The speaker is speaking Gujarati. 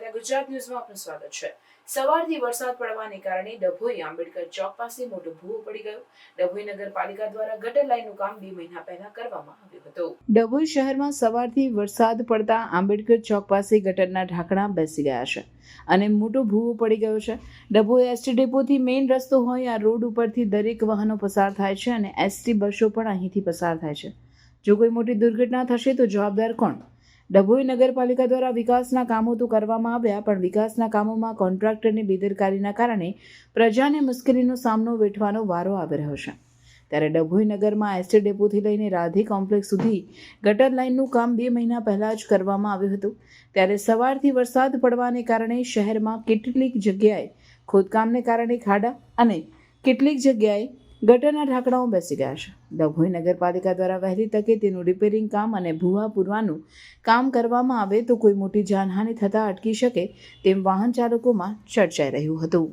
ગુજરાત ન્યૂઝમાં આપનું સ્વાગત છે. સવારથી વરસાદ પડવાને કારણે ડભોઈ આંબેડકર ચોક પાસે મોટો ભૂવો પડી ગયો. ડભોઈ નગરપાલિકા દ્વારા ગટર લાઈનનું કામ બે મહિના પહેલા કરવામાં આવ્યું હતું. ડભોઈ શહેરમાં સવારથી વરસાદ પડતા આંબેડકર ચોક પાસે ગટરના ઢાંકણા બેસી ગયા છે અને મોટો ભૂવો પડી ગયો છે. ડભોઈ એસટી ડેપોથી મેઇન રસ્તો હોય આ રોડ ઉપરથી દરેક વાહનો પસાર થાય છે અને એસટી બસો પણ અહીંથી પસાર થાય છે. જો કોઈ મોટી દુર્ઘટના થશે તો જવાબદાર કોણ? ડભોઈ નગરપાલિકા દ્વારા વિકાસના કામો તો કરવામાં આવ્યા, પણ વિકાસના કામોમાં કોન્ટ્રાક્ટરની બેદરકારીના કારણે પ્રજાને મુશ્કેલીનો સામનો વેઠવાનો વારો આવી રહ્યો છે. ત્યારે ડભોઈ નગરમાં એસટી ડેપોથી લઈને રાધે કોમ્પ્લેક્સ સુધી ગટર લાઇનનું કામ બે મહિના પહેલાં જ કરવામાં આવ્યું હતું. ત્યારે સવારથી વરસાદ પડવાને કારણે શહેરમાં કેટલીક જગ્યાએ ખોદકામને કારણે ખાડા અને કેટલીક જગ્યાએ ગટરના ઢાંકણાઓ બેસી ગયા છે. ડભોઈ નગરપાલિકા દ્વારા વહેલી તકે તેનું રિપેરિંગ કામ અને ભૂવા પૂરવાનું કામ કરવામાં આવે તો કોઈ મોટી જાનહાનિ થતાં અટકી શકે તેમ વાહન ચાલકોમાં ચર્ચાઈ રહ્યું હતું.